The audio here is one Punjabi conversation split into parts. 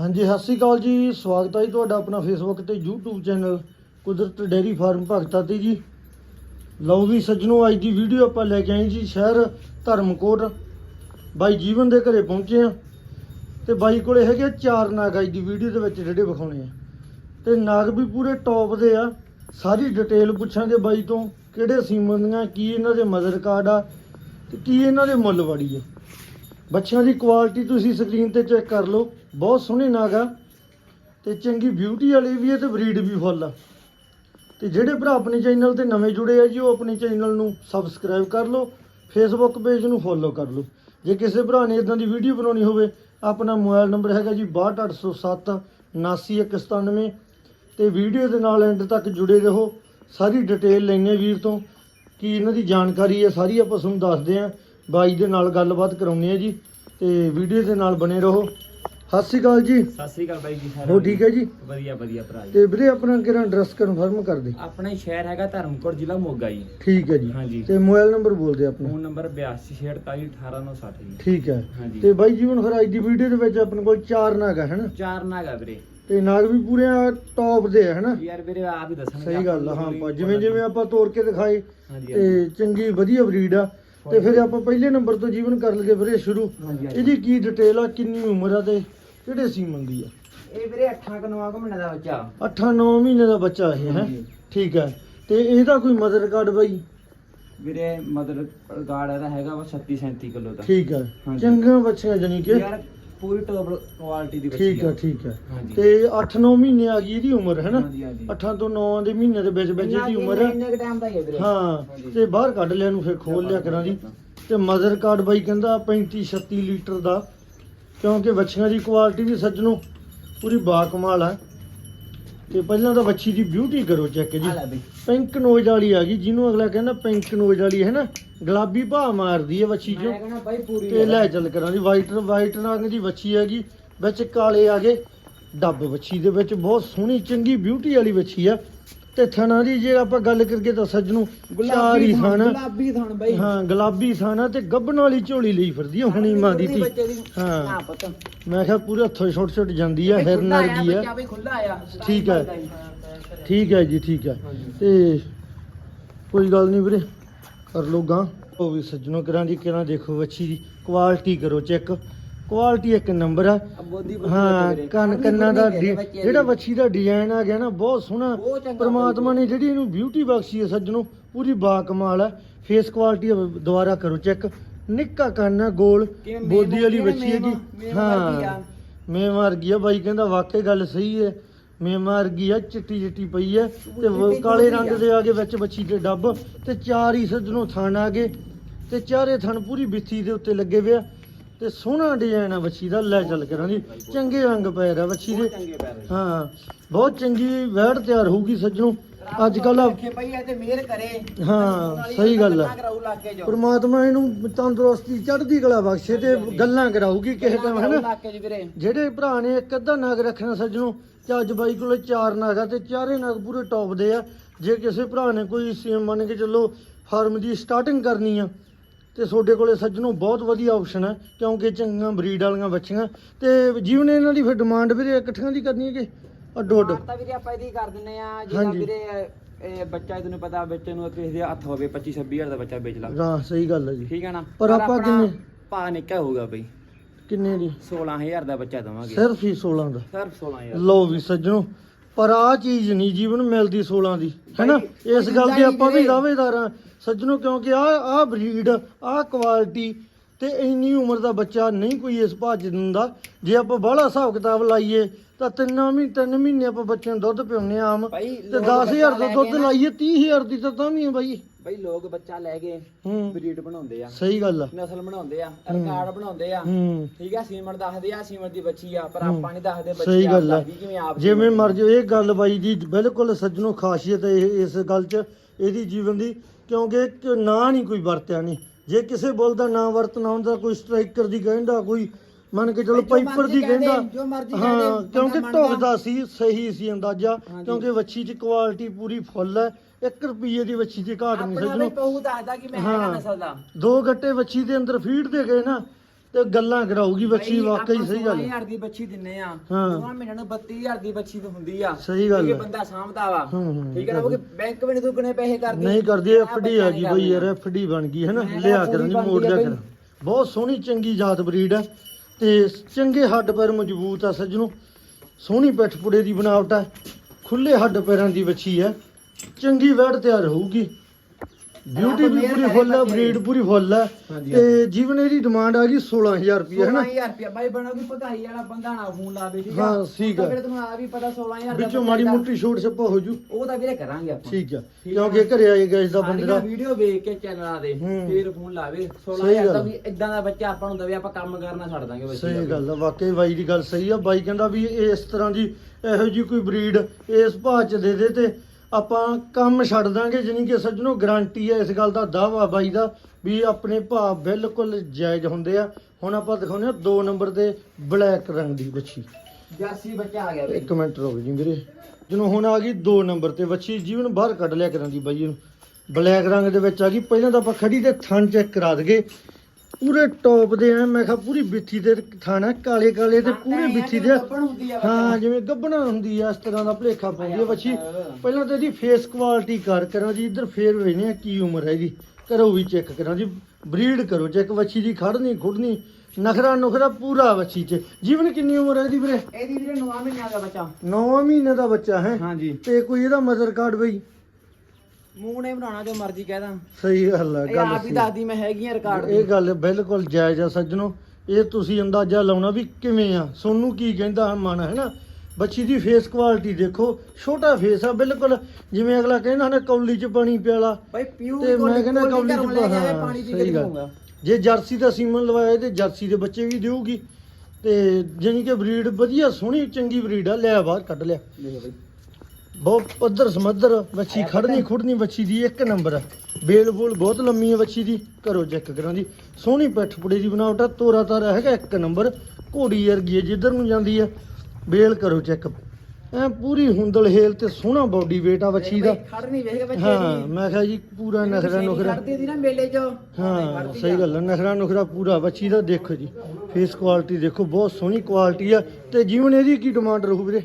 ਹਾਂਜੀ, ਸਤਿ ਸ਼੍ਰੀ ਅਕਾਲ ਜੀ। ਸਵਾਗਤ ਹੈ ਜੀ ਤੁਹਾਡਾ ਆਪਣਾ ਫੇਸਬੁੱਕ ਤੇ YouTube channel Kudrat dairy farm Bhagta ਤੇ ਜੀ। ਲਓ ਵੀ ਸੱਜਣੋ, ਅੱਜ ਦੀ ਵੀਡੀਓ ਆਪਾਂ ਲੈ ਕੇ ਆਏ ਜੀ ਸ਼ਹਿਰ ਧਰਮਕੋਟ। ਬਾਈ ਜੀਵਨ ਦੇ ਘਰੇ ਪਹੁੰਚੇ ਆ ਤੇ ਬਾਈ ਕੋਲੇ ਹੈਗੇ ਆ ਚਾਰ ਨਾਗ ਅੱਜ ਦੀ ਵੀਡੀਓ ਦੇ ਵਿੱਚ ਜਿਹੜੇ ਵਿਖਾਉਣੇ ਆ। ਤੇ ਨਾਗ ਵੀ ਪੂਰੇ ਟੌਪ ਦੇ ਆ। ਸਾਰੀ ਡਿਟੇਲ ਪੁੱਛਾਂਗੇ ਬਾਈ ਤੋਂ, ਕਿਹੜੇ ਸੀਮਨ ਦੀਆਂ, ਕੀ ਇਹਨਾਂ ਦੇ ਮਦਰ ਕਾਰਡ ਆ, ਤੇ ਕੀ ਇਹਨਾਂ ਦੇ ਮੁੱਲ ਵਾੜੀ ਆ। ਬੱਚਿਆਂ ਦੀ ਕੁਆਲਿਟੀ ਤੁਸੀਂ ਸਕਰੀਨ ਤੇ ਚੈੱਕ ਕਰ ਲਓ। ਬਹੁਤ ਸੋਹਣੇ ਨਾਗ ਆ। ਤੇ ਚੰਗੀ ਬਿਊਟੀ ਵਾਲੀ ਵੀ ਹੈ ਤੇ ਬਰੀਡ ਵੀ ਫੁੱਲ ਆ। ਤੇ ਜਿਹੜੇ ਭਰਾ ਆਪਣੇ ਚੈਨਲ ਤੇ ਨਵੇਂ ਜੁੜੇ ਆ ਜੀ, ਉਹ ਆਪਣੇ ਚੈਨਲ ਨੂੰ ਸਬਸਕ੍ਰਾਈਬ ਕਰ ਲਓ। ਫੇਸਬੁੱਕ ਪੇਜ ਨੂੰ ਫੋਲੋ ਕਰ ਲਓ। ਜੇ ਕਿਸੇ ਭਰਾ ਨੇ ਇਦਾਂ ਦੀ ਵੀਡੀਓ ਬਣਾਉਣੀ ਹੋਵੇ, ਆਪਣਾ ਮੋਬਾਈਲ ਨੰਬਰ ਹੈਗਾ ਜੀ 62807 79197 ਤੇ ਵੀਡੀਓ ਦੇ ਨਾਲ ਐਂਡ ਤੱਕ ਜੁੜੇ ਰਹੋ। ਸਾਰੀ ਡਿਟੇਲ ਲੈਣੇ ਵੀਰ ਤੋਂ। ਕਿ ਇਹਨਾਂ ਦੀ ਜਾਣਕਾਰੀ ਹੈ, ਸਾਰੀ ਆਪਾਂ ਤੁਹਾਨੂੰ ਦੱਸਦੇ ਆਂ ਬਾਈ ਦੇ ਨਾਲ ਗੱਲਬਾਤ ਕਰਾਉਂਦੇ ਆ ਜੀ ਤੇ ਵੀਡੀਓ ਦੇ ਨਾਲ ਬਣੇ ਰਹੋ। ਸਤਿ ਸ਼੍ਰੀ ਅਕਾਲ ਜੀ। ਸਤਿ ਸ੍ਰੀ ਅਕਾਲ ਬਾਈ ਜੀ ਹੋ ਠੀਕ ਹੈ ਜੀ? ਵਧੀਆ ਵਧੀਆ ਭਰਾ ਜੀ। ਤੇ ਵੀਰੇ ਆਪਣਾ ਕਿਹੜਾ ਐਡਰੈਸ ਕਨਫਰਮ ਕਰ ਦੇ? ਆਪਣਾ ਹੀ ਸ਼ਹਿਰ ਹੈਗਾ ਧਰਮਕੋਟ ਜ਼ਿਲ੍ਹਾ ਮੋਗਾ ਜੀ। ਠੀਕ ਹੈ ਜੀ। ਹਾਂਜੀ। ਤੇ ਮੋਬਾਈਲ ਨੰਬਰ ਬੋਲ ਦੇ ਆਪਣਾ। ਫੋਨ ਨੰਬਰ 8246481860 ਜੀ। ਠੀਕ ਹੈ। ਹਾਂਜੀ। ਤੇ ਬਾਈ ਜੀਵਨ ਫਿਰ ਅੱਜ ਦੀ ਵੀਡੀਓ ਦੇ ਵਿੱਚ ਆਪਣੇ ਕੋਲ ਚਾਰ ਨਾਗ ਹੈ ਹਨਾ? ਚਾਰ ਨਾਗਾ ਵੀਰੇ। ਤੇ ਨਾਗ ਵੀ ਪੂਰੇ ਟੌਪ ਦੇ ਹੈ ਹਨਾ? ਯਾਰ ਵੀਰੇ ਆਪ ਹੀ ਦੱਸਣਗੇ ਸਹੀ ਗੱਲ ਆ, ਹਾਂ ਆਪਾਂ ਜਿਵੇਂ ਜਿਵੇਂ ਆਪਾਂ ਤੋੜ ਕੇ ਦਿਖਾਏ ਹਾਂਜੀ ਤੇ ਚੰਗੀ ਵਧੀਆ ਬਰੀਡ ਆ। ਤੇ ਫਿਰ ਆਪਾਂ ਪਹਿਲੇ ਨੰਬਰ ਤੋਂ ਜੀਵਨ ਕਰ ਲਈਏ ਵੀਰੇ ਸ਼ੁਰੂ। ਇਹਦੀ ਕੀ ਡਿਟੇਲ ਆ ਕਿੰਨੀ ਉਮਰ ਆ ਤੇ ਕਿਹੜੇ ਸੀਮਨ ਦੀ ਆ? ਇਹ ਵੀਰੇ 8 ਕਨਵਾ ਮਹੀਨੇ ਦਾ ਬੱਚਾ। 8-9 ਮਹੀਨੇ ਦਾ ਬੱਚਾ ਇਹ ਹੈ। ਠੀਕ ਹੈ ਤੇ ਇਹਦਾ ਕੋਈ ਮਦਰ ਕਾਰਡ ਬਾਈ? ਵੀਰੇ ਮਦਰ ਗਾਰਡ ਇਹਦਾ ਹੈਗਾ ਵਾ 36 37 ਕਿਲੋ ਦਾ। ਠੀਕ ਹੈ। ਚੰਗਾ ਬੱਚਾ ਜਾਨੀ ਕਿ ਯਾਰ ਪੂਰੀ ਟੌਪ ਕੁਆਲਿਟੀ ਦੀ ਬੱਚੀ ਠੀਕ ਹੈ ਆ। ਠੀਕ ਹੈ। ਹਾਂਜੀ। ਤੇ 8-9 ਮਹੀਨੇ ਆ ਗਈ ਇਹਦੀ ਉਮਰ ਹੈ ਨਾ ਹਾਂਜੀ ਹਾਂਜੀ। 8 ਤੋਂ 9 ਦੇ ਮਹੀਨੇ ਦੇ ਵਿੱਚ ਵਿੱਚ ਇਹਦੀ ਉਮਰ ਹੈ। ਇੰਨੇ ਟਾਈਮ ਦਾ ਹੀ ਹੈ ਵੀਰੇ। ਹਾਂ ਹਾਂਜੀ। ਤੇ ਬਾਹਰ ਕੱਢ ਲਿਆ ਨੂੰ ਫਿਰ ਖੋਲ ਲਿਆ ਕਰਾਂ ਦੀ। ਤੇ ਮਦਰ ਕਾਰਡ ਬਾਈ ਕਹਿੰਦਾ 35 36 ਲੀਟਰ ਦਾ ਕਿਉਂਕਿ ਬੱਚੀਆਂ ਦੀ ਕੁਆਲਿਟੀ ਵੀ ਸੱਜਣੋ ਪੂਰੀ ਬਾਕਮਾਲ ਆ। ਤੇ ਪਹਿਲਾਂ ਤਾਂ ਬੱਚੀ ਦੀ ਬਿਊਟੀ ਕਰੋ ਚੈੱਕ ਜੀ। ਆ ਲੈ ਬਈ। ਪਿੰਕ ਨੋਜ਼ ਵਾਲੀ ਆ ਗਈ ਜਿਹਨੂੰ ਅਗਲਾ ਕਹਿੰਦਾ ਪਿੰਕ ਨੋਜ਼ ਵਾਲੀ ਹੈ ਨਾ ਗੁਲਾਬੀ ਭਾ ਮਾਰਦੀ ਹੈ ਬੱਚੀ ਮੈਂ ਬਾਈ ਪੂਰੀ ਤੇ ਲੈ ਚੱਲ ਕਰਾਂ ਦੀ ਵਾਈਟ ਵਾਈਟ ਰੰਗ ਦੀ ਬੱਚੀ ਹੈਗੀ ਵਿੱਚ ਕਾਲੇ ਆ ਗਏ ਡੱਬ ਬੱਚੀ ਦੇ ਵਿੱਚ ਬਹੁਤ ਸੋਹਣੀ ਚੰਗੀ ਬਿਊਟੀ ਵਾਲੀ ਬੱਚੀ ਆ। ਤੇ ਥਣਾ ਦੀ ਜੇ ਆਪਾਂ ਗੱਲ ਕਰਕੇ ਤਾਂ ਸੱਜਣੂ ਚਾਰ ਹੀ ਥਣ। ਗੁਲਾਬੀ ਥਣ ਬਾਈ। ਹਾਂ ਗੁਲਾਬੀ ਥਾਣਾ ਤੇ ਗੱਬਣ ਵਾਲੀ ਝੋਲੀ ਲਈ ਫਿਰਦੀ ਆ ਹੁਣੀ ਮਾਂ ਦੀ ਦੀ। ਹਾਂ। ਮੈਂ ਕਿਹਾ ਪੂਰੇ ਹੱਥੋਂ ਛੋਟ ਛੋਟ ਜਾਂਦੀ ਆ ਹਿਰਨ ਵਰਗੀ ਆ ਠੀਕ ਹੈ। ਠੀਕ ਹੈ ਜੀ ਠੀਕ ਹੈ ਤੇ ਕੋਈ ਗੱਲ ਨਹੀਂ ਵੀਰੇ ਕਰ ਲੋ ਗਾਂ ਉਹ ਵੀ ਸੱਜਣੋ ਕਰਾਂ ਦੀ ਕਿਰਾਂ ਦੇਖੋ ਬੱਚੀ ਦੀ। ਕੁਆਲਿਟੀ ਕਰੋ ਚੈੱਕ ਕੁਆਲਿਟੀ ਇੱਕ ਨੰਬਰ ਆ। ਹਾਂ ਕੰਨ ਕੰਨਾਂ ਦਾ ਜਿਹੜਾ ਬੱਚੀ ਦਾ ਡਿਜ਼ਾਈਨ ਆ ਗਿਆ ਨਾ ਬਹੁਤ ਸੋਹਣਾ। ਪ੍ਰਮਾਤਮਾ ਨੇ ਜਿਹੜੀ ਇਹਨੂੰ ਬਿਊਟੀ ਬਖਸ਼ੀ ਹੈ ਸੱਜਣੋ ਪੂਰੀ ਬਾ ਕਮਾਲ ਹੈ ਫੇਸ ਕੁਆਲਿਟੀ ਦੁਬਾਰਾ ਕਰੋ ਚੈੱਕ ਨਿੱਕਾ ਕੰਨ ਆ ਗੋਲ। ਬੋਦੀ ਵਾਲੀ ਆ ਬੱਚੀ ਹੈਗੀ। ਹਾਂ। ਆ। ਮੈਂ ਮਰ ਗਿਆ ਬਾਈ ਕਹਿੰਦਾ ਵਾਕਈ ਗੱਲ ਸਹੀ ਹੈ। ਮੈਂ ਮਰ ਗਈ ਆ ਚਿੱਟੀ ਚਿੱਟੀ ਪਈ ਹੈ। ਤੇ ਕਾਲੇ ਰੰਗ ਆ। ਦੇ ਆ ਗਏ ਵਿੱਚ ਬੱਚੀ ਦੇ ਡੱਬ। ਤੇ ਚਾਰ ਹੀ ਸੱਜਣੋਂ ਥਣ ਆ ਗਏ। ਤੇ ਚਾਰੇ ਥਣ ਪੂਰੀ ਬਿੱਥੀ ਦੇ ਉੱਤੇ ਲੱਗੇ ਹੋਏ ਆ। ਤੇ ਸੋਹਣਾ ਡਿਜ਼ਾਈਨ ਆ ਬੱਚੀ ਦਾ ਲੈ ਚੱਲ ਕਰਾਂ ਦੀ ਚੰਗੇ ਰੰਗ ਪੈਰ ਆ ਬੱਚੀ ਦੇ। ਚੰਗੇ ਪੈਰ ਹਾਂ ਬਹੁਤ ਚੰਗੀ ਵੈੜ ਤਿਆਰ ਹੋਊਗੀ ਸੱਜਣੋਂ। ਅੱਜ ਕੱਲ ਰੱਖੇ ਪਈ ਐ ਤੇ ਮਿਹਰ ਕਰੇ। ਹਾਂ, ਸਹੀ ਗੱਲ ਆ। ਕਰਾਉ ਲਾਗੇ ਜੋ। ਪ੍ਰਮਾਤਮਾ ਇਹਨੂੰ ਤੰਦਰੁਸਤੀ ਚੜ੍ਹਦੀ ਕਲਾ ਬਖਸ਼ੇ ਤੇ ਗੱਲਾਂ ਕਰਾਊਗੀ ਕਿਸੇ ਟਾਈਮ ਹਨਾ ਲਾਗੇ ਜੀ ਵੀਰੇ। ਜਿਹੜੇ ਭਰਾ ਨੇ ਇੱਕ ਅੱਧਾ ਨਗ ਰੱਖਣਾ ਸੱਜਣੋ ਤੇ ਅੱਜ ਬਾਈ ਕੋਲੇ ਚਾਰ ਨਗ ਆ ਤੇ ਚਾਰੇ ਨਗ ਪੂਰੇ ਟੌਪ ਦੇ ਆ। ਜੇ ਕਿਸੇ ਭਰਾ ਨੇ ਕੋਈ ਸ- ਮੰਨ ਕੇ ਚੱਲੋ ਫਾਰਮ ਦੀ ਸਟਾਰਟਿੰਗ ਕਰਨੀ ਆ ਤੇ ਤੁਹਾਡੇ ਕੋਲੇ ਸੱਜਣੋ ਬਹੁਤ ਵਧੀਆ ਆਪਸ਼ਨ ਹੈ ਕਿਉਂਕਿ ਚੰਗੀਆਂ ਬਰੀਡ ਵਾਲੀਆਂ ਬੱਚੀਆਂ ਤੇ ਜੀਵਨ ਇਹਨਾਂ ਦੀ ਫਿਰ ਡਿਮਾਂਡ ਵੀਰੇ ਇਕੱਠੀਆਂ ਦੀ ਕਰਨੀ ਹੈ ਕਿ ਅੱਡੋ ਅੱਡ? ਤਾਂ ਵੀਰੇ ਆਪਾਂ ਇਹਦੀ ਕਰ ਦਿੰਨੇ ਆ ਜਿਹੜਾ ਹਾਂਜੀ। ਵੀਰੇ ਇਹ ਬੱਚਾ ਤੈਨੂੰ ਪਤਾ ਬੱਚੇ ਨੂੰ ਕਿਸੇ ਦੇ ਹੱਥ ਹੋਵੇ 25 26000 ਦਾ ਬੱਚਾ ਵੇਚ ਲਾ। ਹਾਂ ਸਹੀ ਗੱਲ ਹੈ ਜੀ। ਠੀਕ ਹੈ ਨਾ? ਪਰ ਆਪਾਂ ਆਪਣਾ ਕਿੰਨੇ? ਭਾ ਨਿੱਕਾ ਹੋਊਗਾ ਬਈ। ਕਿੰਨੇ ਦੀ? 16000 ਦਾ ਬੱਚਾ ਦਵਾਂਗੇ। ਸਿਰਫ ਹੀ 16 ਦਾ। ਸਿਰਫ 16000 ਲਓ ਵੀ ਸੱਜਣੋ ਪਰ ਆ ਚੀਜ਼ ਨਹੀਂ ਜੀਵਨ ਮਿਲਦੀ 16 ਦੀ ਹੈਨਾ ਇਸ ਗੱਲ ਦੇ ਆਪਾਂ ਵੀ। ਦਾਅਵੇਦਾਰ ਸੱਜਣੋ ਕਿਉਂਕਿ ਆ ਆ ਬਰੀਡ ਆ ਕੁਆਲਿਟੀ ਤੇ ਇੰਨੀ ਉਮਰ ਦਾ ਬੱਚਾ ਨਹੀਂ ਕੋਈ ਇਸ ਭਾਜ ਦਿੰਦਾ। ਜੇ ਆਪਾਂ ਬਾਹਲਾ ਹਿਸਾਬ ਕਿਤਾਬ ਲਾਈਏ ਤਾਂ ਤਿੰਨਾਂ ਮਹੀਨੇ ਤਿੰਨ ਮਹੀਨੇ ਆਪਾਂ ਬੱਚਿਆਂ ਨੂੰ ਦੁੱਧ ਪਿਉਨੇ ਆਮ। ਤੇ ਲੋਕ 10000 ਦਾ ਬੱਚਾ ਦੁੱਧ ਲਾਈਏ 30000 ਦੀ ਤਾਂ ਤਾਂ ਵੀ ਹੈ ਬਾਈ। ਬਈ ਲੋਕ ਬੱਚਾ ਲੈ ਕੇ ਬਰੀਡ ਬਣਾਉਂਦੇ ਆ। ਸਹੀ ਗੱਲ ਆ। ਨਸਲ ਬਣਾਉਂਦੇ ਆ ਰਿਕਾਰਡ ਬਣਾਉਂਦੇ ਆ। ਠੀਕ ਆ ਸੀਮਨ ਦੱਸਦੇ ਆ ਸੀਮਨ ਦੀ ਬੱਚੀ ਆ ਪਰ। ਆਪਾਂ ਨਹੀਂ ਦੱਸਦੇ ਬੱਚੀ ਸਹੀ ਗੱਲ ਆ। ਜਿਵੇਂ ਮਰਜ਼ੀ ਇਹ ਗੱਲ ਬਾਈ ਦੀ ਬਿਲਕੁਲ ਸੱਜਣੋ ਖਾਸੀਅਤ ਇਸ ਗੱਲ 'ਚ ਇਹਦੀ ਜੀਵਨ ਦੀ। ਕਿਉਂਕਿ ਨਾਂ ਨਹੀਂ ਕੋਈ ਵਰਤਿਆ ਨਹੀਂ ਜੇ ਕਿਸੇ ਬੁੱਲ ਦਾ ਨਾਂ ਵਰਤਣਾ ਹੁੰਦਾ ਕੋਈ ਸਟ੍ਰਾਈਕਰ ਦੀ ਕਹਿੰਦਾ ਕੋਈ ਮੰਨ ਕੇ ਚਲੋ ਪਾਈਪਰ ਦੀ ਕਹਿੰਦੇ, ਹਾਂ ਕਿਉਂਕਿ। ਢੁਕਦਾ ਸੀ ਸਹੀ ਸੀ ਅੰਦਾਜ਼ਾ। ਕਿਉਂਕਿ ਵੱਛੀ 'ਚ ਕੁਆਲਿਟੀ ਪੂਰੀ ਫੁੱਲ ਹੈ 1 ਰੁਪਏ ਦੀ ਵੱਛੀ ਦੀ ਘਾਟ ਨਹੀਂ ਆਪਣਾ ਸੱਜਣੋ ਪਹੂ ਦੱਸਦਾ ਕਿ ਮੈਂ ਹਾਂ। ਹੈਗਾ ਨਸਲ ਦਾ ਦੋ ਗੱਟੇ ਵੱਛੀ ਦੇ ਅੰਦਰ ਫੀਡ ਦੇ ਗਏ ਨਾ ਤੇ ਗੱਲਾਂ ਕਰਾਊਗੀ ਬੱਚੀ ਵਾਕਈ ਸਹੀ ਗੱਲ ਹੈ 16000 ਦੀ ਬੱਚੀ ਦਿੰਨੇ ਆ। ਹਾਂ। ਦੋਵਾਂ ਮਹੀਨਿਆਂ ਨੂੰ 32000 ਦੀ ਬੱਚੀ ਤਾਂ ਹੁੰਦੀ ਆ। ਸਹੀ ਗੱਲ ਇਹ ਹੈ। ਬੰਦਾ ਸਾਂਭਦਾ ਵਾ ਠੀਕ ਹੈ ਨਾ ਕਿਉਂਕਿ ਬੈਂਕ ਵੀ ਨਹੀਂ ਦੁੱਗਣੇ ਪੈਸੇ ਕਰਦੀ। ਨਹੀਂ ਕਰਦੀ ਐਫਡੀ ਬੱਚਾ ਆ ਨਹੀਂ ਗਈ ਬਈ ਯਾਰ। ਐਫਡੀ ਬਣ ਗਈ ਹੈ ਨਾ ਲਿਆ ਕਰਾਂ FD ਮੋੜ ਲਿਆ ਕਰਾਂ ਬਹੁਤ ਸੋਹਣੀ ਚੰਗੀ ਜਾਤ ਬਰੀਡ ਹੈ ਤੇ ਚੰਗੇ ਹੱਡ ਪੈਰ ਮਜ਼ਬੂਤ ਆ ਸੱਜਣੋ। ਸੋਹਣੀ ਪਿੱਠ ਪੁੜੇ ਦੀ ਬਣਾਵਟ ਹੈ ਖੁੱਲੇ ਹੱਡ ਪੈਰਾਂ ਦੀ ਵੱਛੀ ਹੈ ਚੰਗੀ ਵੈੜ ਤਿਆਰ ਹੋਊਗੀ। ਬਿਊਟੀ ਵੀ ਪੂਰੀ ਫੁੱਲ ਹੈ ਬਰੀਡ ਪੂਰੀ ਫੁੱਲ ਹਾਂਜੀ, ਤੇ ਜੀਵਨ ਇਹਦੀ ਡਿਮਾਂਡ ਆ ਗਈ 16000 ਰੁਪਏ ਹੈ ਨਾ? 16000 ਰੁਪਇਆ ਬਾਈ ਬਣਾ ਵੀ ਭਗਾਈ ਵਾਲਾ ਬੰਦਾ ਨਾ ਫੋਨ ਲਾਵੇ ਠੀਕ ਆ? ਹਾਂ, ਠੀਕ ਆ। ਫਿਰ ਤੁਹਾਨੂੰ ਆ ਵੀ ਪਤਾ 16000 ਦਾ ਵਿੱਚੋਂ ਮਾੜੀ। ਮੋਟੀ ਛੋਟ ਛੱਪਾ ਹੋ ਜੂ। ਉਹ ਤਾਂ ਵੀਰੇ ਕਰਾਂਗੇ ਆਪਾਂ। ਠੀਕ ਆ। ਆ। ਕਿਉਂਕਿ ਘਰੇ ਆਏ ਗਏ ਦਾ ਬੰਦੇ ਦਾ। ਵੀਡੀਓ ਵੇਖ ਕੇ ਚੈਨਲਾਂ ਦੇ। ਫਿਰ ਫੋਨ ਲਾਵੇ। ਸਹੀ 16000 ਦਾ। ਵੀ ਇਦਾਂ ਦਾ ਬੱਚਾ ਆਪਾਂ ਨੂੰ ਦਵੇ ਆਪਾਂ ਕੰਮ ਕਰਨਾ ਛੱਡ ਦਾਂਗੇ ਬੱਚੇ ਸਹੀ ਗੱਲ ਆ ਵਾਕਈ ਬਾਈ ਦੀ ਗੱਲ ਸਹੀ ਆ। ਬਾਈ ਕਹਿੰਦਾ ਵੀ ਇਸ ਤਰ੍ਹਾਂ ਦੀ ਇਹੋ ਜੀ ਕੋਈ ਬਰੀਡ ਇਸ ਭਾਅ ਚ ਦੇ ਦੇ ਤੇ ਆਪਾਂ ਕੰਮ ਛੱਡ ਦਾਂਗੇ ਜਾਣੀ ਕਿ ਸੱਜਣੋ ਗਾਰੰਟੀ ਹੈ ਇਸ ਗੱਲ ਦਾ ਦਾਵਾ ਬਾਈ ਦਾ ਵੀ ਆਪਣੇ ਭਾਅ ਬਿਲਕੁਲ ਜਾਇਜ਼ ਹੁੰਦੇ ਆ। ਹੁਣ ਆਪਾਂ ਦਿਖਾਉਂਦੇ ਆ 2 ਨੰਬਰ ਤੇ ਬਲੈਕ ਰੰਗ ਦੀ ਬੱਚੀ ਜਰਸੀ ਬੱਚਾ ਆ ਗਿਆ ਇੱਕ ਮਿੰਟ ਰੁਕ ਜੀ ਵੀਰੇ। ਜਿਹਨੂੰ ਹੁਣ ਆ ਗਈ 2 ਨੰਬਰ ਤੇ ਬੱਚੀ ਜੀਵਨ ਬਾਹਰ ਕੱਢ ਲਿਆ ਕਰਾਂ ਦੀ ਬਾਈ ਇਹਨੂੰ ਬਲੈਕ ਰੰਗ ਦੇ ਵਿੱਚ ਆ ਗਈ। ਪਹਿਲਾਂ ਤਾਂ ਆਪਾਂ ਖੜੀ ਤੇ ਥਣ ਚੈੱਕ ਕਰਾ ਦਗੇ ਪੂਰੇ ਟੌਪ ਦੇ ਆ। ਮੈਂ ਕਿਹਾ ਪੂਰੀ ਬਿੱਥੀ ਦੇ ਥਣ ਕਾਲੇ ਕਾਲੇ ਤੇ ਪੂਰੇ ਬਿੱਥੀ ਦੇ। ਹਾਂ ਜਿਵੇਂ ਗੱਬਣਾ ਹੁੰਦੀ ਆ ਇਸ ਤਰ੍ਹਾਂ ਦਾ ਭਲੇਖਾ ਪਾਉਂਦੀ ਆ ਬੱਚੀ। ਪਹਿਲਾਂ ਤਾਂ ਇਹਦੀ ਫੇਸ ਕੁਆਲਿਟੀ ਕਰ ਕਰਾਂ ਜੀ ਇੱਧਰ ਫੇਰ ਵੇਖਨੇ ਆ ਕੀ ਉਮਰ ਹੈ ਇਹਦੀ ਕਰੋ ਵੀ ਚੈੱਕ ਕਰਾਂ ਜੀ ਬਰੀਡ ਕਰੋ ਚੈੱਕ ਬੱਚੀ ਦੀ ਖੜਨੀ ਖੁੜਨੀ ਨਖਰਾ ਨੁਖਰਾ ਪੂਰਾ ਬੱਚੀ 'ਚ। ਜੀਵਨ ਕਿੰਨੀ ਉਮਰ ਹੈ ਇਹਦੀ ਵੀਰੇ? ਇਹਦੀ ਵੀਰੇ 9 ਮਹੀਨਿਆਂ ਦਾ ਬੱਚਾ। 9 ਮਹੀਨੇ ਦਾ ਬੱਚਾ ਹੈ। ਹਾਂਜੀ ਤੇ ਕੋਈ ਇਹਦਾ ਮਦਰ ਕਾਰਡ ਬਈ? ਮੂੰਹ ਨੇ ਬਣਾਉਣਾ ਜੋ ਮਰਜ਼ੀ ਕਹਿ ਦਾਂ। ਸਹੀ ਗੱਲ ਹੈ ਇਹ ਗੱਲ ਆਪ ਹੀ। ਦੱਸਦੀ ਮੈਂ ਹੈਗੀ ਆ ਰਿਕਾਰਡ ਇਹ ਗੱਲ ਬਿਲਕੁਲ ਜਾਇਜ਼ ਆ ਸੱਜਣੋ। ਇਹ ਤੁਸੀਂ ਅੰਦਾਜ਼ਾ ਲਾਉਣਾ ਵੀ ਕਿਵੇਂ ਆ। ਸੋਨੂੰ ਕੀ ਕਹਿੰਦਾ ਮਨ ਹੈ ਨਾ ਬੱਚੀ ਦੀ ਫੇਸ ਕੁਆਲਿਟੀ ਦੇਖੋ ਛੋਟਾ ਫੇਸ ਆ ਬਿਲਕੁਲ ਜਿਵੇਂ ਅਗਲਾ ਕਹਿੰਦਾ ਨਾ ਕੌਲੀ 'ਚ ਪਾਣੀ ਪਿਆਲਾ। ਬਾਈ ਪਿਊ ਤੇ ਮੈਂ ਕਹਿੰਦਾ ਕੌਲੀ 'ਚ ਲੈ ਪਾਣੀ। ਪੀ ਕੇ ਜੇ ਜਰਸੀ ਦਾ ਸੀਮਨ ਲਵਾਇਆ ਤੇ ਜਰਸੀ ਦੇ ਬੱਚੇ ਵੀ ਦੇਊਗੀ। ਤੇ ਜਾਣੀ ਕਿ ਬਰੀਡ ਵਧੀਆ ਸੋਹਣੀ ਚੰਗੀ ਬਰੀਡ ਆ। ਲਿਆ ਬਾਹਰ ਕੱਢ ਲਿਆ। ਬਹੁਤ ਪੱਧਰ ਸਮੱਧਰ ਬੱਚੀ ਖੜਨੀ ਖੁੜਨੀ ਬੱਚੀ ਦੀ ਇੱਕ ਨੰਬਰ ਬੇਲ ਬੋਲ ਬਹੁਤ ਲੰਮੀ ਹੈ ਬੱਚੀ ਦੀ ਕਰੋ ਚੈੱਕ ਕਰਾਂ ਦੀ। ਸੋਹਣੀ ਪਿੱਠ ਪੁੜੇ ਦੀ ਬਣਾਵਟ ਆ ਤੋਰਾ ਤਾਰਾ ਹੈਗਾ ਇੱਕ ਨੰਬਰ। ਘੋੜੀ ਵਰਗੀ ਹੈ ਜਿੱਧਰ ਨੂੰ ਜਾਂਦੀ ਹੈ ਬੇਲ ਕਰੋ ਚੈੱਕ ਐ ਪੂਰੀ ਹੁੰਦਲ ਹੇਲ ਤੇ ਸੋਹਣਾ ਬਾਡੀ weight ਆ ਬੱਚੀ ਦਾ। ਵੇਖ ਬੱਚੇ ਹਾਂ ਮੈਂ ਕਿਹਾ ਜੀ ਪੂਰਾ ਨਖਰਾ ਨੁਖਰਾ। ਖੜਦੀ ਸੀ ਨਾ ਮੇਲੇ 'ਚ। ਹਾਂ ਸਹੀ ਗੱਲ ਹੈ ਨਖਰਾ ਨੁਖਰਾ ਪੂਰਾ ਬੱਚੀ ਦਾ ਦੇਖੋ ਜੀ। ਫੇਸ ਕੁਆਲਿਟੀ ਦੇਖੋ ਬਹੁਤ ਸੋਹਣੀ ਕੁਆਲਿਟੀ ਆ। ਤੇ ਜੀਵਨ ਇਹਦੀ ਕੀ ਡਿਮਾਂਡ ਰਹੂ ਵੀਰੇ?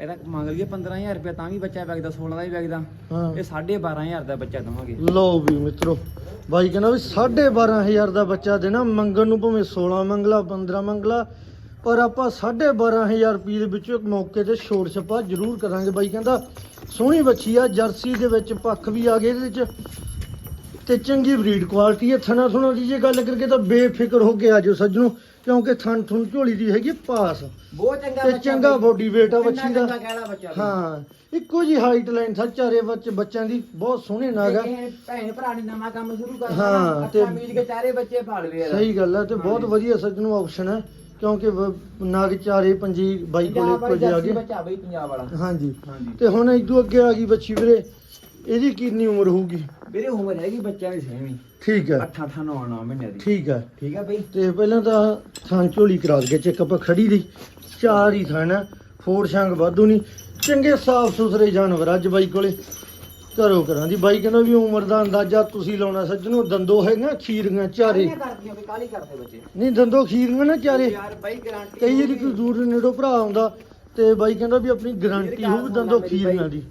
ਇਹਦਾ ਮੰਗ ਲਈਏ 15000 ਰੁਪਏ ਤਾਂ ਵੀ ਬੱਚਾ ਵਿਕਦਾ 16 ਦਾ ਵੀ ਵਿਕਦਾ ਹਾਂ। ਇਹ 12500 ਦਾ ਬੱਚਾ ਦਵਾਂਗੇ। ਲਓ ਵੀ ਮਿੱਤਰੋ ਬਾਈ ਕਹਿੰਦਾ ਵੀ 12500 ਦਾ ਬੱਚਾ ਦੇਣਾ ਮੰਗਣ ਨੂੰ ਭਾਵੇਂ 16 ਮੰਗਲਾ 15 ਮੰਗਲਾ ਪਰ ਆਪਾਂ 12500 ਰੁਪਏ ਦੇ ਵਿੱਚੋਂ ਇੱਕ ਮੌਕੇ ਤੇ ਛੋੜ ਛਪਾ ਜ਼ਰੂਰ ਕਰਾਂਗੇ। ਬਾਈ ਕਹਿੰਦਾ ਸੋਹਣੀ ਬੱਚੀ ਆ ਜਰਸੀ ਦੇ ਵਿੱਚ ਪੱਖ ਵੀ ਆ ਗਏ ਇਹਦੇ ਵਿੱਚ ਤੇ ਚੰਗੀ ਬਰੀਡ ਕੁਆਲਿਟੀ ਹੈ ਥਣਾ ਥੁਣਾ ਦੀ ਜੇ ਗੱਲ ਕਰਕੇ ਤਾਂ ਬੇਫਿਕਰ ਹੋ ਕੇ ਆਜੋ ਸੱਜਣੋ। ਕਿਉਂਕਿ ਥਣ ਥੁਣ ਝੋਲੀ ਦੀ ਹੈਗੀ ਪਾਸ। ਬਹੁਤ ਚੰਗਾ ਤੇ ਬੱਚਾ ਚੰਗਾ ਬਈ। ਬੋਡੀ weight ਆ ਬੱਚੀ ਦਾ। ਚੰਗਾ ਕਹਿਣਾ ਬੱਚਾ ਬਈ। ਹਾਂ ਇੱਕੋ ਜੀ ਹਾਈਟ ਲਾਈਨ ਸਾ ਚਾਰੇ ਬੱਚੇ ਬੱਚਿਆਂ ਦੀ ਬਹੁਤ ਸੋਹਣੇ ਨਾਗ ਆ। ਭੈਣ ਭਰਾ ਨੇ ਨਵਾਂ ਕੰਮ ਸ਼ੁਰੂ ਕਰਨਾ ਹਾਂ, ਤੇ ਤੇ- ਮੀਜ ਕੇ ਚਾਰੇ ਬੱਚੇ ਪਾਲ ਵੇ ਸਹੀ ਗੱਲ ਹੈ ਤੇ ਬਹੁਤ ਵਧੀਆ ਸੱਜਣੋ ਆਪਸ਼ਨ ਹੈ ਕਿਉਂਕਿ ਵ- ਨਗ ਚਾਰੇ ਪੰਜੀ ਬਾਈ ਕੋਲੇ ਪੰਜਾਬ ਆ ਵਾਲੀ ਗਏ। ਬੱਚਾ ਬਈ ਪੰਜਾਬ ਵਾਲਾ। ਹਾਂਜੀ ਹਾਂਜੀ ਤੇ ਹੁਣ ਇਦੋਂ ਅੱਗੇ ਆ ਗਈ ਬੱਚੀ ਵੀਰੇ ਇਹਦੀ ਕਿੰਨੀ ਉਮਰ ਹੋਊਗੀ? ਵੀਰੇ ਉਮਰ ਹੈਗੀ ਬੱਚਿਆਂ ਦੀ ਸੇਮ ਹੀ ਠੀਕ ਹੈ 8 8 9 9 ਮਹੀਨੇ ਦੀ। ਠੀਕ ਹੈ ਠੀਕ ਆ ਬਈ। ਤੇ ਪਹਿਲਾਂ ਤਾਂ ਥਾਂ ਝੋਲੀ ਕਰਾ ਦਗੇ ਚੈੱਕ ਆਪਾਂ ਖੜੀ ਦੀ ਚਾਰ ਹੀ ਥਾਂ ਨਾ ਫੋੜ ਸ਼ੰਗ ਵਾਧੂ ਨਹੀਂ ਚੰਗੇ ਸਾਫ਼ ਸੁਥਰੇ ਜਾਨਵਰ ਅੱਜ ਬਾਈ ਕੋਲੇ। ਕਰੋ ਕਰਾਂ ਦੀ ਬਾਈ ਕਹਿੰਦਾ ਵੀ ਉਮਰ ਦਾ ਅੰਦਾਜ਼ਾ ਤੁਸੀਂ ਲਾਉਣਾ ਸੱਜਣੋ ਦੰਦੋ ਹੈਗਾ ਖੀਰੀਆਂ ਚਾਰੇ। ਕਾਲੀਆਂ ਕਰਦੀਆਂ ਬਈ ਕਾਲੀ ਕਰਦੇ ਬੱਚੇ? ਨਹੀਂ ਦੰਦੋ ਖੀਰੀਆਂ ਨਾ ਚਾਰੇ। ਯਾਰ ਬਾਈ ਗਾਰੰਟੀ ਕਈ ਵਾਰੀ ਕੋਈ ਦੂਰ ਨੇੜੋਂ ਭਰਾ ਆਉਂਦਾ ਤੇ ਬਾਈ ਕਹਿੰਦਾ ਵੀ ਆਪਣੀ ਗਾਰੰਟੀ ਹੋਊ ਦੰਦੋ ਖੀਰੀਆਂ ਦੀ।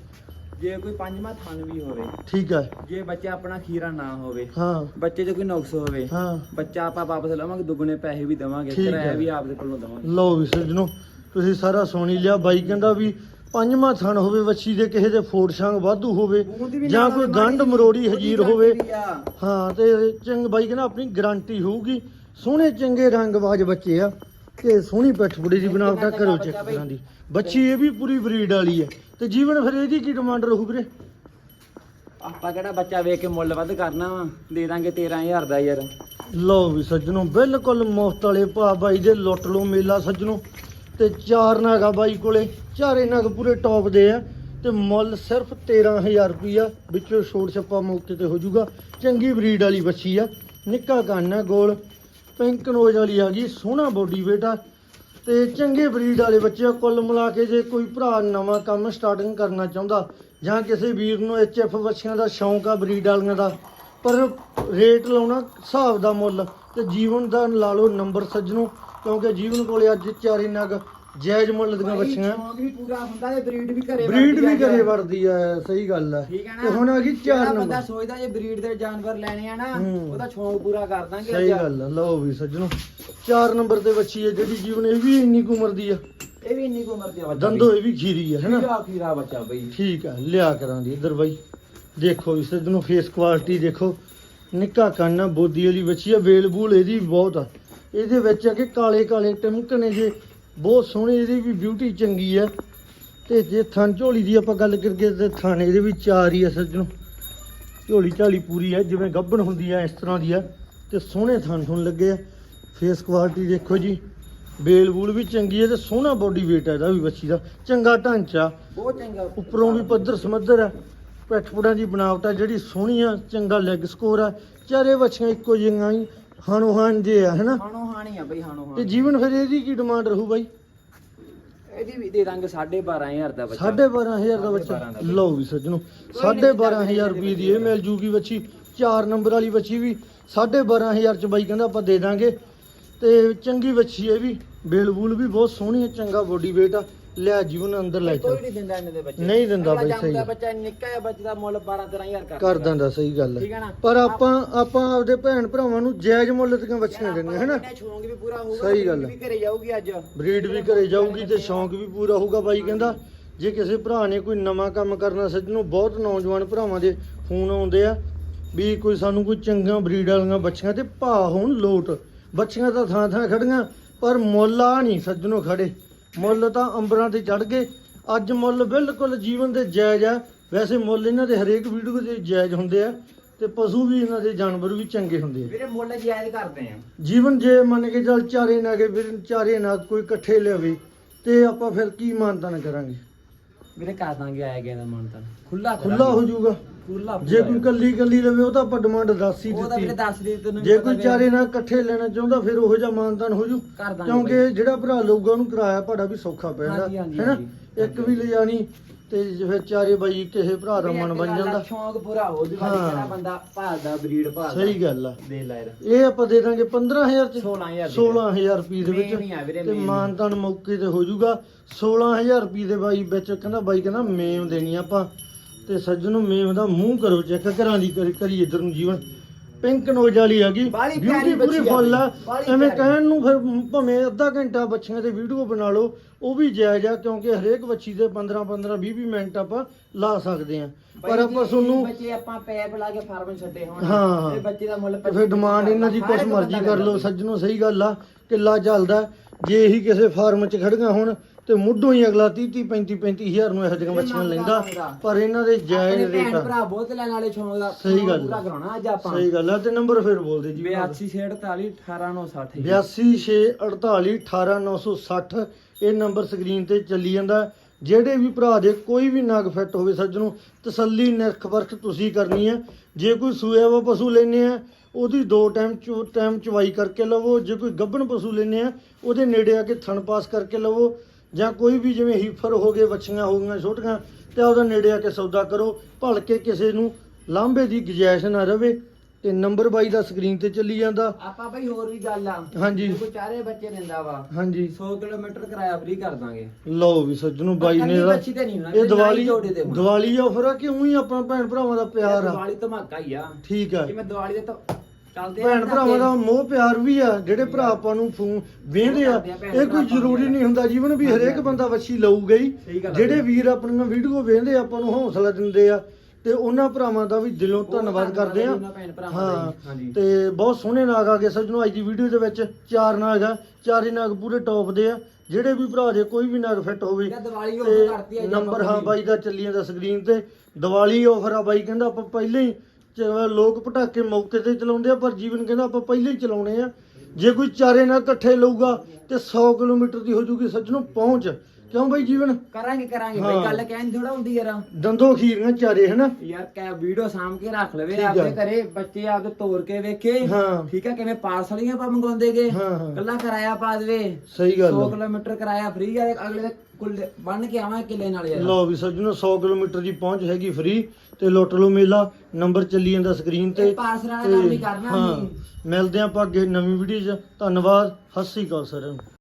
ਜੇ ਕੋਈ ਪੰਜਵਾਂ ਥਣ ਵੀ ਹੋਵੇ ਠੀਕ ਹੈ ਜੇ ਬੱਚਾ ਆਪਣਾ ਖੀਰਾ ਨਾ ਹੋਵੇ ਹਾਂ। ਬੱਚੇ 'ਚ ਕੋਈ ਨੁਕਸ ਹੋਵੇ ਹਾਂ। ਬੱਚਾ ਆਪਾਂ ਵਾਪਸ ਲਵਾਂਗੇ ਦੁੱਗਣੇ ਪੈਸੇ ਵੀ ਦੇਵਾਂਗੇ ਠੀਕ ਕਿਰਾਇਆ। ਵੀ ਆਪਦੇ ਕੋਲੋਂ ਦੇਵਾਂਗੇ। ਲਓ ਵੀ ਸੱਜਣੋ ਤੁਸੀਂ ਸਾਰਾ ਸੁਣੀ ਲਿਆ ਬਾਈ ਕਹਿੰਦਾ ਵੀ ਪੰਜਵਾਂ ਥਣ ਹੋਵੇ ਵੱਛੀ ਦੇ ਕਿਸੇ ਦੇ ਫੋੜ ਸ਼ੰਗ ਵਾਧੂ ਹੋਵੇ ਵੀ ਜਾਂ ਨਾਲ ਕੋਈ ਮਾੜੀ ਗੰਢ ਜਿਹੀ ਮਰੋੜੀ ਉਹਦੀ ਹਜੀਰ ਹੋਵੇ। ਆ। ਹਾਂ ਤੇ ਚੰਗ ਬਾਈ ਕਹਿੰਦਾ ਆਪਣੀ ਗਾਰੰਟੀ ਹੋਊਗੀ। ਸੋਹਣੇ ਚੰਗੇ ਰੰਗਬਾਜ਼ ਬੱਚੇ ਆ। ਤੇ ਸੋਹਣੀ ਪਿੱਠ ਬੁੜੀ ਦੀ ਬਣਾਵਟਾ ਕਰੋ ਚੈੱਕ ਕਰਾਂ ਦੀ ਬੱਚੀ ਇਹ ਵੀ ਪੂਰੀ ਬਰੀਡ ਵਾਲੀ ਹੈ। ਤੇ ਜੀਵਨ ਫਿਰ ਇਹਦੀ ਕੀ ਡਿਮਾਂਡ ਰਹੂ ਵੀਰੇ? ਆਪਾਂ ਕਿਹੜਾ ਬੱਚਾ ਵੇਖ ਕੇ ਮੁੱਲ ਵੱਧ ਕਰਨਾ ਵਾ? ਦੇ ਦਾਂਗੇ 13000 ਦਾ ਯਾਰ। ਲਓ ਵੀ ਸੱਜਣੋ ਬਿਲਕੁਲ ਮੁਫਤ ਵਾਲੇ ਭਾ ਬਾਈ ਦੇ ਲੁੱਟ ਲਓ ਮੇਲਾ ਸੱਜਣੋ। ਤੇ ਚਾਰ ਨਾਗਾ ਬਾਈ ਕੋਲੇ ਚਾਰੇ ਨਗ ਪੂਰੇ ਟੌਪ ਦੇ ਆ। ਤੇ ਮੁੱਲ ਸਿਰਫ 13000 ਰੁਪਈਆ ਵਿੱਚੋਂ ਛੋੜ ਛੱਪਾ ਮੌਕੇ ਤੇ ਹੋ ਜਾਊਗਾ। ਚੰਗੀ ਬਰੀਡ ਵਾਲੀ ਬੱਚੀ ਆ। ਨਿੱਕਾ ਕੰਨ ਆ ਗੋਲ। ਪਿੰਕ ਨੋਜ਼ ਵਾਲੀ ਆ ਗਈ, ਸੋਹਣਾ ਬੋਡੀ weight ਆ ਤੇ ਚੰਗੇ ਬਰੀਡ ਵਾਲੇ ਬੱਚੇ ਆ, ਕੁੱਲ ਮਿਲਾ ਕੇ ਜੇ ਕੋਈ ਭਰਾ ਨਵਾਂ ਕੰਮ ਸਟਾਰਟਿੰਗ ਕਰਨਾ ਚਾਹੁੰਦਾ, ਜਾਂ ਕਿਸੇ ਵੀਰ ਨੂੰ ਐਚਐਫ ਬੱਚਿਆਂ ਦਾ ਸ਼ੌਂਕ ਆ ਬਰੀਡ ਵਾਲੀਆਂ ਦਾ, ਪਰ ਰੇਟ ਲਾਉਣਾ ਹਿਸਾਬ ਦਾ ਮੁੱਲ, ਤੇ ਜੀਵਨ ਦਾ ਲਾ ਲਓ ਨੰਬਰ ਸੱਜਣੋ, ਕਿਉਂਕਿ ਜੀਵਨ ਕੋਲੇ ਅੱਜ ਚਾਰੇ ਨਗ ਜਾਇਜ਼ ਮੁੱਲ ਦੀਆਂ ਬੱਚੀਆਂ। ਸ਼ੌਂਕ ਵੀ ਪੂਰਾ ਹੁੰਦਾ ਤੇ ਬਰੀਡ ਵੀ ਘਰੇ ਬਰੀਡ ਵੀ। ਘਰੇ ਵੜਦੀ ਆ ਸਹੀ ਗੱਲ ਆ। ਠੀਕ ਹੈ ਨਾ? ਤੇ ਹੁਣ ਆ ਗਈ ਜਿਹੜਾ ਚਾਰ ਬੰਦਾ ਨੰਬਰ। ਸੋਚਦਾ ਜੇ ਬਰੀਡ ਦੇ ਜਾਨਵਰ ਲੈਣੇ ਆ ਨਾ ਹੂੰ। ਉਹਦਾ ਸ਼ੌਂਕ ਪੂਰਾ ਕਰ ਦਾਂਗੇ ਸਹੀ ਅੱਜ। ਗੱਲ ਆ ਲਓ ਵੀ ਸੱਜਣੋ ਚਾਰ ਨੰਬਰ ਤੇ ਬੱਚੀ ਹੈ ਜਿਹੜੀ ਜੀਵਨ ਇਹ ਵੀ ਇੰਨੀ ਕੁ ਉਮਰ ਦੀ ਆ। ਇਹ ਵੀ ਇੰਨੀ ਕੁ ਉਮਰ ਦੇ ਬੱਚਾ ਦੰਦੋ ਇਹ ਵੀ ਖੀਰੀ ਆ ਹੈਨਾ? ਖੀਰਾ ਖੀਰਾ ਬੱਚਾ ਬਈ। ਠੀਕ ਆ ਲਿਆ ਕਰਾਂਗੇ ਇੱਧਰ ਬਾਈ। ਦੇਖੋ ਇਸ ਨੂੰ ਫੇਸ ਕੁਆਲਿਟੀ ਦੇਖੋ। ਨਿੱਕਾ ਕੰਨ ਆ ਬੋਦੀ ਵਾਲੀ ਬੱਚੀ ਆ ਵੇਲ ਬੂਲ ਇਹਦੀ ਵੀ ਬਹੁਤ ਆ। ਇਹਦੇ ਵਿੱਚ ਆ ਕਿ ਕਾਲੇ ਕਾਲੇ ਟਮਕਣੇ ਜੇ ਬਹੁਤ ਸੋਹਣੇ ਇਹਦੀ ਵੀ ਬਿਊਟੀ ਚੰਗੀ ਆ। ਤੇ ਜੇ ਥਣ ਝੋਲੀ ਦੀ ਆਪਾਂ ਗੱਲ ਕਰੀਏ ਤੇ ਥਣ ਇਹਦੇ ਵੀ ਚਾਰ ਹੀ ਆ ਸੱਜਣੋ। ਝੋਲੀ ਝਾਲੀ ਪੂਰੀ ਆ ਜਿਵੇਂ ਗੱਭਣ ਹੁੰਦੀ ਆ ਇਸ ਤਰ੍ਹਾਂ ਦੀ ਆ। ਤੇ ਸੋਹਣੇ ਥਣ ਥੁਣ ਲੱਗੇ ਆ। ਫੇਸ ਕੁਆਲਿਟੀ ਦੇਖੋ ਜੀ। ਬੇਲ ਬੂਲ ਵੀ ਚੰਗੀ ਹੈ ਤੇ ਸੋਹਣਾ ਬੋਡੀ weight ਹੈ ਇਹਦਾ ਵੀ ਬੱਚੀ ਦਾ। ਚੰਗਾ ਢਾਂਚਾ। ਬਹੁਤ ਚੰਗਾ। ਉੱਪਰੋਂ ਵੀ ਪੱਧਰ ਸਮੱਧਰ ਹੈ ਪੈਠਪੁੜਾਂ ਦੀ ਬਣਾਵਟ ਆ ਜਿਹੜੀ ਸੋਹਣੀ ਆ ਚੰਗਾ ਲੈਗ ਸਕੋਰ ਆ। ਚਾਰੇ ਬੱਚੀਆਂ ਇੱਕੋ ਜਿਹੀਆਂ ਹੀ ਹਾਨੋ ਹਾਨ ਜੇ ਆ ਹੈਨਾ ਹਾਣੋ ਆ ਬਈ ਹਾਣੋ। ਤੇ ਹਾਣ ਜੀਵਨ ਫਿਰ ਇਹਦੀ ਕੀ ਡਿਮਾਂਡ ਰਹੂ ਬਾਈ? ਇਹਦੀ ਵੀ ਦੇ ਦਾਂਗੇ 12500 ਦਾ ਬੱਚਾ। 12500 ਦਾ ਬੱਚਾ। 12,500 ਦਾ। ਲਓ ਵੀ ਸੱਜਣੋ ਕੋਈ ਨਹੀਂ 12500 ਰੁਪਏ ਦੀ ਇਹ ਮਿਲ ਜੂਗੀ ਬੱਚੀ। 4 ਨੰਬਰ ਵਾਲੀ ਬੱਚੀ ਵੀ 12500 ਚ ਬਾਈ ਕਹਿੰਦਾ ਆਪਾਂ ਦੇ ਦਾਂਗੇ। ਤੇ ਚੰਗੀ ਬੱਚੀ ਹੈ ਇਹ ਵੀ। ਬੇਲ ਬੂਲ ਵੀ ਬਹੁਤ ਸੋਹਣੀ ਹੈ ਚੰਗਾ ਬੋਡੀ weight ਆ। ਲਿਆ ਜੀਵਨ ਅੰਦਰ ਲੈ ਕੋਈ ਚੱਲ। ਨਹੀਂ ਦਿੰਦਾ ਇਹਨੇ ਦੇ ਬੱਚੇ। ਨਹੀਂ ਦਿੰਦਾ ਅਗਲਾ ਬਈ, ਸਹੀ। ਬੱਚਾ ਨਿੱਕਾ ਹੈ ਬੱਚੇ ਦਾ ਮੁੱਲ 12 13000 ਕਰ ਕਰ ਦਿੰਦਾ। ਸਹੀ ਗੱਲ ਠੀਕ ਹੈ ਹੈ ਨਾ? ਪਰ ਆਪਾਂ ਆਪਾਂ ਆਪਦੇ ਭੈਣ ਭਰਾਵਾਂ ਨੂੰ ਜਾਇਜ਼ ਮੁੱਲ ਦੀਆਂ ਬੱਚੀਆਂ ਦੇਣੀਆਂ ਹੈਨਾ ਸ਼ੌਂਕ ਵੀ ਪੂਰਾ ਹੋਊਗਾ ਸਹੀ ਗੱਲ ਵੀ ਘਰੇ ਜਾਊਗੀ ਅੱਜ। ਬਰੀਡ ਵੀ ਘਰੇ ਜਾਊਗੀ ਤੇ ਸ਼ੌਂਕ ਵੀ ਪੂਰਾ ਹੋਊਗਾ ਬਾਈ ਕਹਿੰਦਾ। ਜੇ ਕਿਸੇ ਭਰਾ ਨੇ ਕੋਈ ਨਵਾਂ ਕੰਮ ਕਰਨਾ ਸੱਜਣੋ ਬਹੁਤ ਨੌਜਵਾਨ ਭਰਾਵਾਂ ਦੇ ਫੋਨ ਆਉਂਦੇ ਆ ਵੀ ਕੋਈ ਸਾਨੂੰ ਕੋਈ ਚੰਗੀਆਂ ਬਰੀਡ ਵਾਲੀਆਂ ਬੱਚੀਆਂ ਤੇ ਭਾ ਹੋਣ ਲੋਟ। ਬੱਚੀਆਂ ਤਾਂ ਥਾਂ ਥਾਂ ਖੜੀਆਂ ਪਰ ਮੁੱਲ ਆ ਨਹੀਂ ਸੱਜਣੋ ਖੜੇ। ਮੁੱਲ ਤਾਂ ਅੰਬਰਾਂ ਤੇ ਚੜ ਗਏ। ਅੱਜ ਮੁੱਲ ਬਿਲਕੁਲ ਜੀਵਨ ਦੇ ਜਾਇਜ਼ ਆ। ਵੈਸੇ ਮੁੱਲ ਇਹਨਾਂ ਦੇ ਹਰੇਕ ਵੀਡੀਓ ਦੇ ਜਾਇਜ਼ ਹੁੰਦੇ ਆ ਤੇ ਪਸ਼ੂ ਵੀ ਇਹਨਾਂ ਦੇ ਜਾਨਵਰ ਵੀ ਚੰਗੇ ਹੁੰਦੇ ਆ। ਵੀਰੇ ਮੁੱਲ ਜਾਇਜ਼ ਕਰਦੇ ਆ। ਜੀਵਨ ਜੇ ਮੰਨ ਕੇ ਚੱਲ ਚਾਰੇ ਨਾਗੇ ਫਿਰ ਚਾਰੇ ਨਾਗ ਕੋਈ ਇਕੱਠੇ ਲਿਆਵੇ ਤੇ ਆਪਾਂ ਫਿਰ ਕੀ ਮਾਨਤਾਨ ਕਰਾਂਗੇ? ਵੀਰੇ ਕਰ ਦਾਂਗੇ ਆਇਆ ਗਿਆ ਦਾ ਮਾਨਤਾ ਖੁੱਲਾ ਖੁੱਲਾ ਹੋ ਜਾਊਗਾ। ਖੁੱਲਾ ਜੇ ਕੋਈ ਕੱਲੀ ਕੱਲੀ ਲਵੇ ਉਹ ਤਾਂ ਆਪਾਂ ਡਿਮਾਂਡ ਦੱਸ ਹੀ ਉਹ ਤਾਂ ਵੀਰੇ ਦਿੱਤੀ ਦੱਸ ਦੇ ਤੈਨੂੰ ਜੇ ਕੋਈ ਚਾਰੇ ਨਾਲ ਇਕੱਠੇ ਲੈਣਾ ਚਾਹੁੰਦਾ ਫਿਰ ਉਹੋ ਜਿਹਾ ਮਾਨਤਾਨ ਹੋ ਜੂ। ਕਰ ਦਾਂਗੇ ਕਿਉਂਕਿ ਜਿਹੜਾ ਭਰਾ ਲਊਗਾ ਉਹਨੂੰ ਕਿਰਾਇਆ ਭਾੜਾ ਵੀ ਸੌਖਾ ਪੈਂਦਾ। ਹਾਂਜੀ, ਹਾਂਜੀ, ਹੈਨਾ? ਹਾਂਜੀ। ਇੱਕ ਵੀ ਲਿਜਾਣੀ ਤੇ ਫਿਰ ਚਾਰੇ ਬਾਈ ਕਿਸੇ ਭਰਾ ਦਾ ਮਨ ਬਣ ਜਾਂਦਾ। ਸ਼ੌਂਕ ਪੂਰਾ ਹੋ ਜੂਗਾ ਹਾਂ। ਜਿਹੜਾ ਬੰਦਾ ਭਾਲਦਾ ਬਰੀਡ ਭਾਲਦਾ। ਸਹੀ ਗੱਲ ਆ। ਦੇ ਲੈ ਯਾਰ ਇਹ ਆਪਾਂ ਦੇ ਦਾਂਗੇ 15000 ਚ। 16000 16000 ਰੁਪਏ ਦੇ ਮੇਨ ਹੀ ਆ ਵੀਰੇ, ਵਿੱਚ ਤੇ ਮੇਨ। ਮਾਨਤਾਨ ਮੌਕੇ ਤੇ ਹੋ ਜਾਊਗਾ 16000 ਰੁਪਏ ਦੇ ਬਾਈ ਵਿੱਚ ਕਹਿੰਦਾ ਬਾਈ ਕਹਿੰਦਾ ਮੇਮ ਦੇਣੀ ਆ ਆਪਾਂ। ਤੇ ਸੱਜਣ ਨੂੰ ਮੇਮ ਦਾ ਮੂੰਹ ਕਰੋ ਚੈੱਕ ਘਰਾਂ ਦੀ ਕਰੀ ਕਰੀ ਇਧਰ ਨੂੰ ਜੀਵਨ। ਪਿੰਕ ਨੋਜ ਵਾਲੀ ਹੈਗੀ। ਬਾਹਲੀ ਬਿਊਟੀ ਪੂਰੀ ਬੱਚੀ ਫੁੱਲ ਆ। ਬਾਹਲੀ ਐਵੇਂ ਪਿਆਰੀ। ਕਹਿਣ ਨੂੰ ਫਿਰ ਭਾਵੇਂ ਅੱਧਾ ਘੰਟਾ ਬੱਚੀਆਂ ਤੇ ਵੀਡੀਓ ਬਣਾ ਲਓ ਉਹ ਵੀ ਜਾਇਜ਼ ਆ ਕਿਉਂਕਿ ਹਰੇਕ ਬੱਚੀ ਦੇ 15 15 20 20 ਮਿੰਟ ਆਪਾਂ ਲਾ ਸਕਦੇ ਆ ਪਰ ਆਪਾਂ ਤੁਹਾਨੂੰ ਬੱਚੇ ਆਪਾਂ ਪੈਪ ਲਾ ਕੇ ਫਾਰਮ ਛੱਡੇ ਹੋਣ। ਹਾਂ। ਤੇ ਬੱਚੇ ਦਾ ਮੁੱਲ ਤੇ ਫਿਰ ਡਿਮਾਂਡ ਇਹਨਾਂ ਦੀ ਕੁਛ ਮਰਜ਼ੀ ਕਰ ਲਓ ਸੱਜਣੋ ਸਹੀ ਗੱਲ ਆ ਕਿੱਲਾ ਚੱਲਦਾ। ਜੇ ਇਹੀ ਕਿਸੇ ਫਾਰਮ 'ਚ ਖੜੀਆਂ ਹੁਣ ਤੇ ਮੁੱਢੋਂ ਹੀ ਅਗਲਾ 30 30 35 35 ਹਜ਼ਾਰ ਨੂੰ ਇਹੋ ਜਿਹੀਆਂ ਬੱਚੀਆਂ ਲੈਂਦਾ। ਪਰ ਇਹਨਾਂ ਦੇ ਜਾਇਜ਼ ਰੇਟ ਆ ਭਰਾ ਬਹੁਤ ਲੈਣ ਵਾਲੇ ਸ਼ੌਂਕ ਦਾ ਸਹੀ ਗੱਲ। ਪੂਰਾ ਕਰਾਉਣਾ ਅੱਜ ਆਪਾਂ। ਸਹੀ ਗੱਲ ਆ ਤੇ ਨੰਬਰ ਫਿਰ ਬੋਲਦੇ ਜੀ। 8248 18960 8268418960 ਇਹ। ਨੰਬਰ ਸਕਰੀਨ ਤੇ ਚੱਲੀ ਜਾਂਦਾ। ਜਿਹੜੇ ਵੀ ਭਰਾ ਦੇ ਕੋਈ ਵੀ ਨਗ ਫਿੱਟ ਹੋਵੇ ਸੱਜਣੋ ਤਸੱਲੀ ਨਿਰਖ ਵਰਖ ਤੁਸੀਂ ਕਰਨੀ ਹੈ ਜੇ ਕੋਈ ਸੂਇਆ ਵਾ ਪਸ਼ੂ ਲੈਨੇ ਆ ਉਹਦੀ ਦੋ ਟਾਈਮ ਚੋ ਟਾਈਮ ਚਵਾਈ ਕਰਕੇ ਲਵੋ। ਜੇ ਕੋਈ ਗੱਭਣ ਪਸ਼ੂ ਲੈਨੇ ਆ ਉਹਦੇ ਨੇੜੇ ਆ ਕੇ ਥਣ ਪਾਸ ਕਰਕੇ ਲਵੋ। ਜਾਂ ਕੋਈ ਵੀ ਜਿਵੇਂ ਹੀਫਰ ਹੋ ਗਏ ਵੱਛੀਆਂ ਹੋ ਗਈਆਂ ਛੋਟੀਆਂ ਤੇ ਉਹਦਾ ਨੇੜੇ ਆ ਕੇ ਸੌਦਾ ਕਰੋ। ਭਲ ਕੇ ਕਿਸੇ ਨੂੰ ਲਾਂਭੇ ਦੀ ਗੁੰਜਾਇਸ਼ ਨਾ ਰਵੇ ਤੇ ਨੰਬਰ ਬਾਈ ਦਾ ਸਕਰੀਨ ਤੇ ਚੱਲੀ ਜਾਂਦਾ। ਆਪਾਂ ਬਈ ਹੋਰ ਵੀ ਗੱਲ ਆ। ਹਾਂਜੀ। ਜੇ ਕੋਈ ਚਾਰੇ ਬੱਚੇ ਦਿੰਦਾ ਵਾ। ਹਾਂਜੀ। 100 ਕਿਲੋਮੀਟਰ ਕਿਰਾਇਆ ਫ੍ਰੀ ਕਰ ਦਾਂਗੇ। ਲਓ ਵੀ ਸੱਜਣੋ ਬਾਈ ਨੇ ਇਹਦਾ- ਬੱਚੀ ਤੇ ਨਹੀਂ ਹੋਣਾ ਇਹ ਦੀਵਾਲੀ ਜੋੜੇ ਦੇ ਹੋਣਾ। ਦੀਵਾਲੀ ਆਫਰ ਆ ਕਿ ਉਹੀ ਆਪਣਾ ਭੈਣ ਭਰਾਵਾਂ ਦਾ ਪਿਆਰ ਆ? ਦੀਵਾਲੀ ਧਮਾਕਾ ਹੀ ਆ। ਠੀਕ ਆ। ਜਿਵੇਂ ਦੀਵਾਲੀ ਦੇ ਤਾਂ ਚੱਲਦੇ ਭੈਣ ਭਰਾਵਾਂ ਦਾ ਮੋਹ ਪਿਆਰ ਵੀ ਆ ਜਿਹੜੇ ਭਰਾ ਆਪਾਂ ਨੂੰ ਫੋਨ ਵੇਂਦੇ ਆ ਇਹ ਕੋਈ ਜ਼ਰੂਰੀ ਨਹੀਂ ਹੁੰਦਾ ਜੀਵਨ ਵੀ ਹਰੇਕ ਬੰਦਾ ਵੱਛੀ ਲਊਗਾ ਹੀ। ਸਹੀ ਗੱਲ ਆ ਜਿਹੜੇ ਵੀਰ ਆਪਣੀਆਂ ਵੀਡੀਓ ਵੇਂਦੇ ਆਪਾਂ ਨੂੰ ਹੌਸਲਾ ਦਿੰਦੇ ਆ ਤੇ ਉਹਨਾਂ ਭਰਾਵਾਂ ਦਾ ਵੀ ਦਿਲੋਂ ਧੰਨਵਾਦ ਕਰਦੇ ਆ। ਉਹਨਾਂ ਭੈਣ ਭਰਾਵਾਂ ਦਾ ਹਾਂ। ਹਾਂਜੀ। ਤੇ ਬਹੁਤ ਸੋਹਣੇ ਨਾਗ ਆ ਗਏ ਸੱਜਣੋ ਅੱਜ ਦੀ ਵੀਡੀਓ ਦੇ ਵਿੱਚ ਚਾਰ ਨਾਗ ਆ। ਚਾਰੇ ਨਾਗ ਪੂਰੇ ਟੌਪ ਦੇ ਆ। ਜਿਹੜੇ ਵੀ ਭਰਾ ਦੇ ਕੋਈ ਵੀ ਨਾਗ ਫਿੱਟ ਹੋਵੇ ਦੀਵਾਲੀ ਤੇ ਉਹ ਕਰਤੀ ਆ ਜੀ ਨੰਬਰ ਹਾਂ ਬਾਈ ਦਾ ਚੱਲੀ ਜਾਂਦਾ ਸਕਰੀਨ ਤੇ। ਦੀਵਾਲੀ ਆਫਰ ਆ ਬਾਈ ਕਹਿੰਦਾ ਆਪਾਂ ਪਹਿਲਾਂ ਹੀ ਲੋਕ ਪਟਾਕੇ ਮੌਕੇ ਤੇ ਚਲਾਉਂਦੇ ਆ, ਪਰ ਜੀਵਨ ਕਹਿੰਦਾ ਆਪਾਂ ਪਹਿਲਾਂ ਹੀ ਚਲਾਉਣੇ ਆ। ਜੇ ਕੋਈ ਚਾਰੇ ਨਾਲ ਇਕੱਠੇ ਲਊਗਾ ਤੇ 100 ਕਿਲੋਮੀਟਰ ਦੀ ਹੋ ਜੂਗੀ ਸੱਜਣੋਂ ਪਹੁੰਚ। ਕਿਉਂ ਬਾਈ ਜੀਵਨ? ਕਰਾਂਗੇ ਕਰਾਂਗੇ ਹਾਂ। ਬਈ ਗੱਲ ਕਹਿਣ ਥੋੜਾ ਹੁੰਦੀ ਯਾਰ। ਦੰਦੋਂ ਖੀਰੀਆਂ ਚਾਰੇ ਹਨਾ? ਯਾਰ ਕੈ ਵੀਡੀਓ ਸਾਂਭ ਕੇ ਰੱਖ ਲਵੇ ਠੀਕ ਆ। ਆਪਦੇ ਘਰੇ ਬੱਚੇ ਆਪਦੇ ਤੋੜ ਕੇ ਵੇਖੇ। ਹਾਂ। ਠੀਕ ਆ ਕਿਵੇਂ ਪਾਰਸਲੀਆਂ ਪਾ ਮੰਗਾਉਂਦੇਗੇ ਹਾਂ ਹਾਂ। ਕੱਲਾ ਕਿਰਾਇਆ ਪਾ ਦੇਵੇ। ਸਹੀ ਗੱਲ 100 ਆ। ਕਿਲੋਮੀਟਰ ਕਿਰਾਇਆ ਫ੍ਰੀ ਆ ਅਗਲੇ ਦੇ ਕੁੱਲੇ ਬੰਨ ਕੇ ਆਵਾਂ ਕਿੱਲੇ ਨਾਲ ਯਾਰ। ਲਓ ਵੀ ਸੱਜਣੋ 100 ਕਿਲੋਮੀਟਰ ਦੀ ਪਹੁੰਚ ਹੈਗੀ ਫ੍ਰੀ ਤੇ ਲੁੱਟ ਲਓ ਮੇਲਾ। ਨੰਬਰ ਚੱਲੀ ਜਾਂਦਾ ਸਕਰੀਨ ਤੇ। ਇਹ ਪਾਰਸਲ ਵਾਲਾ ਕੰਮ ਹੀ ਤੇ ਕਰਨਾ ਹਾਂ ਅਸੀਂ। ਮਿਲਦੇ ਆਪਾਂ ਅੱਗੇ ਨਵੀਂ ਵੀਡੀਓ 'ਚ। ਧੰਨਵਾਦ। ਸ੍ਰੀ ਅਕਾਲ ਸਾਰਿਆਂ ਨੂੰ।